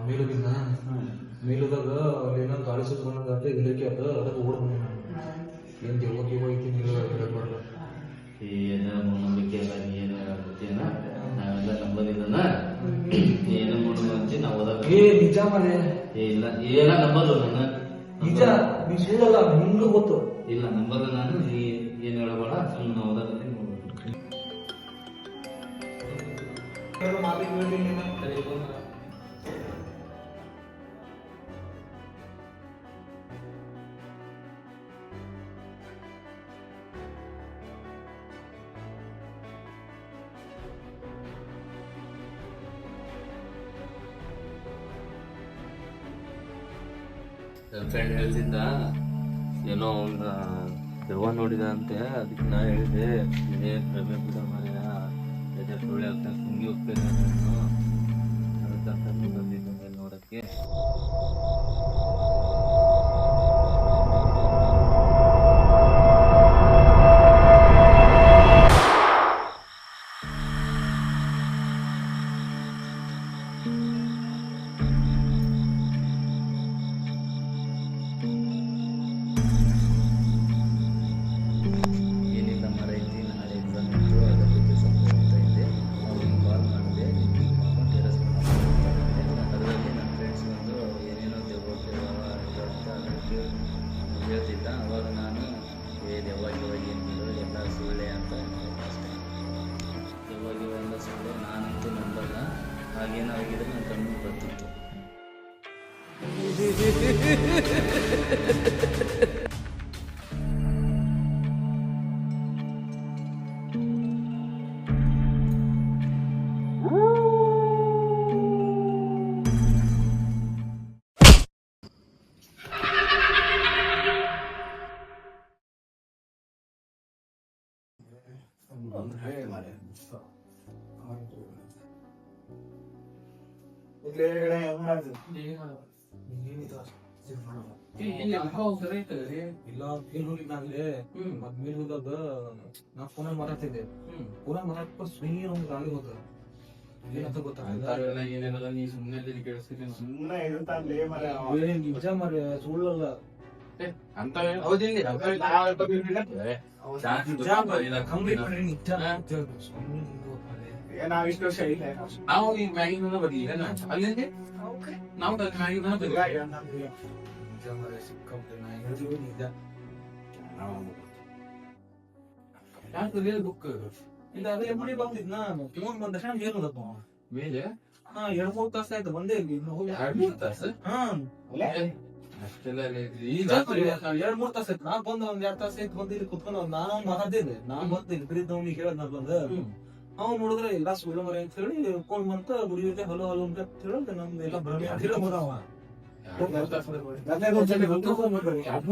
ಮೇಲುಗಿನ್ನ ಮೇಲುದಾಗ ಅಲ್ಲಿ ಏನೋ ಗಾಳಿ ಸುತ್ತ ಬಂದಂತ ಇಳಿಕೆ ಅದ ಅದಕ್ಕೆ ಓಡ್ ಬಂದೆ ನಾನು ಏನು ದೇವ ಗಿವ ಐತಿ ನೀವು ಹೇಳಕ್ ಏನೋ ಮೂಢನಂಬಿಕೆ ಎಲ್ಲ ಏನು ಗೊತ್ತೇನ ನಾವೆಲ್ಲ ನಂಬೋದಿಲ್ಲನ ಏನ ಮೂಢನಂಬಿಕೆ ನಾವು ಏ ನಿಜ ಮನೆ ಏ ಇಲ್ಲ. ಏನ ನಂಬದು ನನ್ನ ನಿಜ ನೀ ಸುಳ್ಳಲ್ಲ ನಿಂಗೂ ಗೊತ್ತು. ಇಲ್ಲ ನಂಬಲ್ಲ ನಾನು ನೀ ಏನು ಹೇಳಬೇಡ ಸುಮ್ಮನೆ ನಾವು ಮಾತಿಗೆ ಫ್ರೆಂಡ್ ಹೇಳ್ತಿದ್ದ, ಏನೋ ಒಂದು ದೆವ್ವ ನೋಡಿದ ಅಂತೆ, ಅದಕ್ಕೆ ನಾ ಹೇಳಿದೆ ಇದೇ ಪ್ರಭೆ ಬಿಡ ಎದೆ ಸುಳ್ಳು ಆಗ್ತಾ ಸುಂಗಿ ಹೋಗ್ತೇನೆ ಅದಕ್ಕೆ 오늘 말에 묻어. 가만히 보고 있는데. 얘기를 해야 하는 얘기가 ಇಲ್ಲ ಮತ್ ಮೇಲ್ ನಾ ಫೋನ್ ಮಾತಾಡ್ತಿದ್ದೆ. ಫೋನ್ ಮಾತಾಡ್ಕೊ ಸ್ವಿಂಗಿ ಒಂದು ಗಾಳಿ ಹೋದ ಏನಂತ ಗೊತ್ತಾಗಲ್ಲ ಏನೇನಲ್ಲ ನೀ ಸುಮ್ಮನೆ ಕೇಳಿಸ್ತೀನಿ ಸುಮ್ಮನೆ ಮರ ನಿಜ ಸುಳ್ಳಲ್ಲ. ಅಂತ. ನಾವ್ ಇಷ್ಟು ವರ್ಷ ಇಲ್ಲ. ನಾವು ಈ ಮ್ಯಾಗಿನ ಬರ್ಲಿಲ್ಲ ಅಲ್ಲಿಂದ? ನಾವು ಬುಕ್ ಇಲ್ಲ ಫೋನ್ ಬಂದ ತಕ್ಷಣ ಏನದಪ್ಪ ಮೇಲೆ ಹಾ ಎರಡ್ ಮೂರ್ ತಾಸ ಆಯ್ತು ಬಂದೇ ಎರಡ್ ಮೂರ್ ತಾಸ ಹಾ ಅಷ್ಟೆಲ್ಲ ಎರಡ್ ಮೂರ್ ತಾಸ ಆಯ್ತು ನಾ ಬಂದ ಒಂದ್ ಎರಡ್ ತಾಸ ಆಯ್ತು ಬಂದು ಇಲ್ಲಿ ಕುತ್ಕೊಂಡು ನಾನು ಮಾತಾಡ್ತೀನಿ ನಾನ್ ಬಂದು ಇಲ್ಲಿ ಬಿರಿದ್ದವ್ನಿಗೆ ಹೇಳದ್ ನಾ ಬಂದ ಅವ್ನು ನೋಡಿದ್ರೆ ಎಲ್ಲ ಸುಳ್ಳು ಮರೆ ಅಂತ ಹೇಳಿ ಫೋನ್ ಬಂತ ಗುಡಿ ಜೊತೆ ಹಲೋ ಹಲೋ ಅಂತ ಹೇಳಿದ್ರೆ ನಮ್ದು ಎಲ್ಲ ಭ್ರಮೆ ಅಂತ ಹೇಳಿ ಹೋದವ ಎರಡ್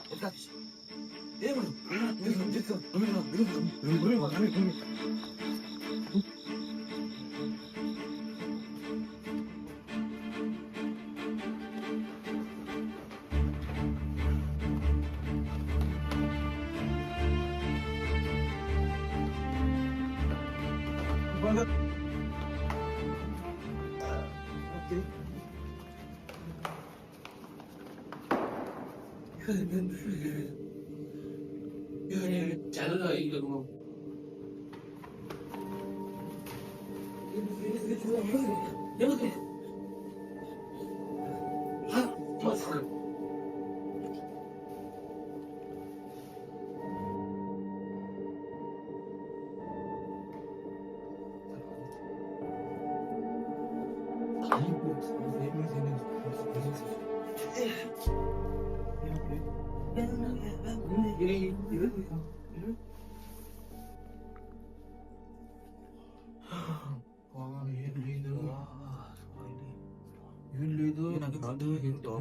ಮೂರ್ ತಾಸು 그, 그, 그, 연애를 잘라 이러고 여기 한 마스크 Yeah.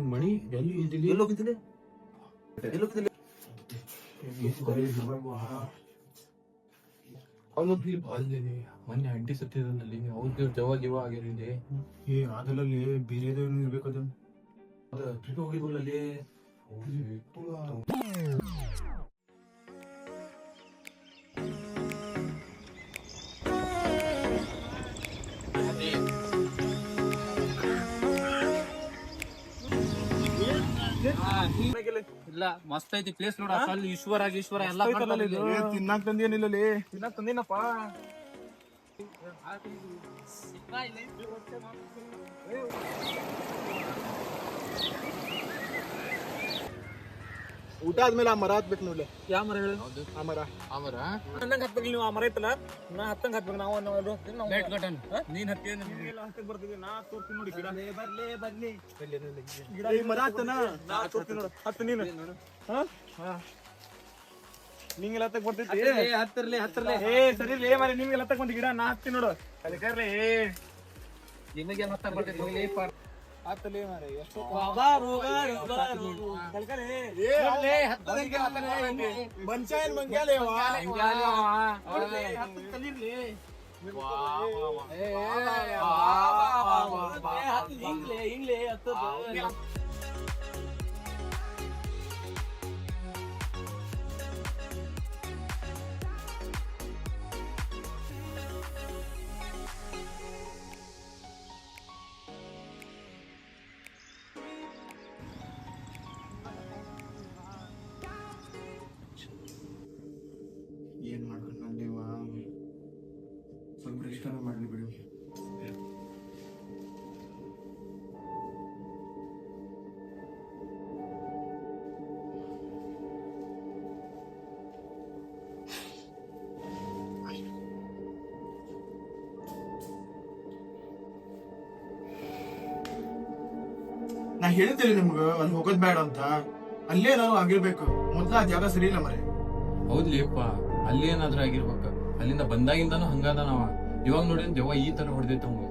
ಮಣಿ ಎಲ್ಲಿ ಎಲ್ಲಿ ಹೋಗಿದ್ದೀನಿ ಎಲ್ಲಿ ಹೋಗಿದ್ದೀನಿ ಇಲ್ಲಿ ಬಾಲ್ದಿದೆ ಮೊನ್ನೆ ಅಡ್ಡಿ ಸತ್ತಿದಲ್ಲಿ ಅವ್ರಿಗೆ ಜವ ಗಿವ ಆಗಿರಿದೆ ಏ, ಅದರಲ್ಲಿ ಬೇರೆ ಇರ್ಬೇಕು ಅದು ಟ್ರಿಪ್ ಇಲ್ಲ ಮಸ್ತ್ ಐತಿ ಪ್ಲೇಸ್ ನೋಡ ಅಲ್ಲಿ ಈಶ್ವರ ಈಶ್ವರ ಎಲ್ಲ ತಿನ್ನಾಕ್ ತಂದೇನಿಲ್ಲಲ್ಲಿ ತಿನ್ನಕ್ ತಂದೇನಪ್ಪ. ಊಟ ಆದ್ಮೇಲೆ ಆ ಮರ ಹತ್ಬೇಕು ನೋಡ್ಲಿ. ಯಾವ ಮರ ಹೇಳಿ? ಆ ಮರ. ಆ ಮರ? ಅನ್ನಂಗ್ ಹತ್ಬೇಕು ನೀವು ಆ ಮರ ಐತಲ್ಲ? ನಾ ಹತ್ತಂಗ್ ಹತ್ಬೇಕು ನಾವು ನೀನ್ ಹತ್ತಿ ಹತ್ತಕ್ ಬರ್ತೀವಿ ನಾ ತೋರ್ತೀನಿ ನೋಡಿ ಗಿಡ. ಬರ್ಲಿ ಗಿಡ ಈ ಮರ ಹತ್ತನ? ನಾ ತೋರ್ತೀನಿ ನೋಡು. ಹತ್ತು ನೀನು. ಹಾ? ಹಾ. ನಿಂಗೆಲ್ಲ ಹತ್ತಕ್ ಬರ್ತೈತಿ ಹತ್ತಿರ್ಲಿ ಹತ್ತಿರ್ಲಿ ಹೇ ಸರಿ ಲೇ ಮಾರಿ ನಿಮ್ಗೆಲ್ಲ ಹತ್ತಕ್ ಬಂದ ಗಿಡ ನಾ ಹತ್ತಿ ನೋಡು. ಅಲ್ಲಿ ಕರ್ಲಿ ಏ ನಿಮಗೆ ಮತ್ತೆ ಬರ್ತೈತಿ ಹೋಗ್ಲಿ ಪ- ಹತ್ತಲೇ ಮಾರಿ ಎಷ್ಟು ಮನುಷ್ಯ ಮಂಗ್ಯಾಲೇವಾ ಏನ್ ನಾ ಹೇಳ್ತೀರಿ ನಿಮ್ಗ ಅಲ್ಲಿ ಹೋಗೋದ್ ಬೇಡ ಅಂತ. ಅಲ್ಲೇ ನಾವು ಆಗಿರ್ಬೇಕು. ಮೊದ್ಲ ಆ ಜಾಗ ಸರಿ ಇಲ್ಲ ಮರೆ. ಹೌದ್ಲಿಪ್ಪ ಅಲ್ಲಿ ಏನಾದ್ರೂ ಆಗಿರ್ಬೇಕ. ಅಲ್ಲಿಂದ ಬಂದಾಗಿಂದಾನು ಹಂಗಾದ ನಾವ. ಇವಾಗ ನೋಡಿ ದೆವ್ವ ಈ ತರ ಹೊಡೆದೈತ ಅವಂಗ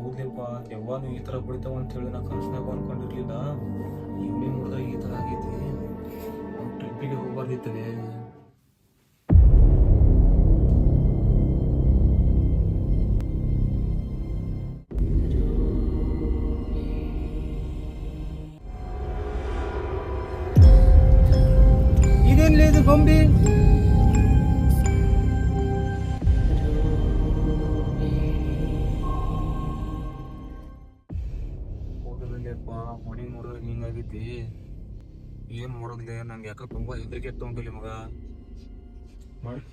ಹೌದ್ಲಿಪ್ಪ ದೆವ್ವಾನು ಈ ತರ ಬಿಡ್ತಾವ ಅಂತ ಹೇಳಿ ನಾ ಕನಸ್ನಾಗ ಅನ್ಕೊಂಡಿರ್ಲಿಲ್ಲ. ಇವ್ನೇ ನೋಡ್ದಾಗ ಈ ತರ ಆಗೈತಿ. ಟ್ರಿಪ್ಪಿಗೆ ಹೋಗ್ಬಾರ್ದಿತ್ತಲೆ. ಮಣಿ ನೋಡಿದ್ರೆ ಹಿಂಗಾಗೈತಿ. ಏನ್ ಮಾಡೋದಿಲ್ಲ ನಂಗೆ ಯಾಕ ತುಂಬಾ ಹೆದರಿಕೆ ತೊಗೊಂಡಿಲ್ಲ ಮಗ. ಮಾಡಿ.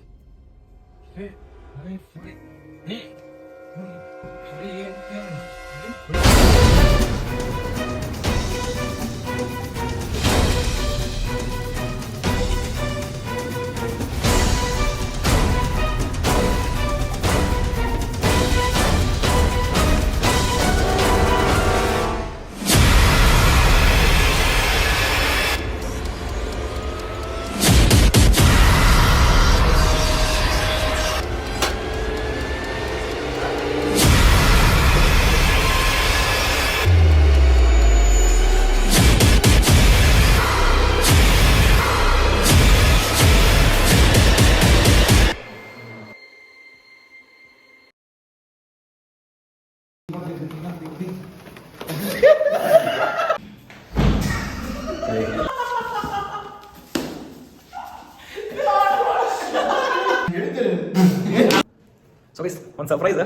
ಒಂದು ಸರ್ಪ್ರೈಸ್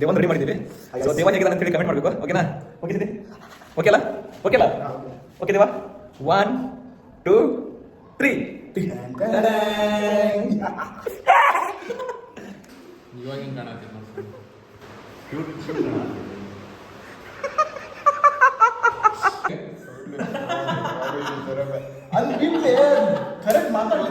ದೇವನ್ ರೆಡಿ ಮಾಡಿದ್ದೀವಿ. ಸೊ ದೇವನ್ ಹೇಗಿದೆ ಅಂತ ಹೇಳಿ ಕಮೆಂಟ್ ಮಾಡಬೇಕು. ಓಕೆನಾ ಓಕೆ ಓಕೆ ಅಲ್ಲ? ಓಕೆ ಅಲ್ಲ? Okay Deva? One two three ಅಲ್ಲಿ ಕರೆಕ್ಟ್ ಮಾತಾಡ್ಲಿ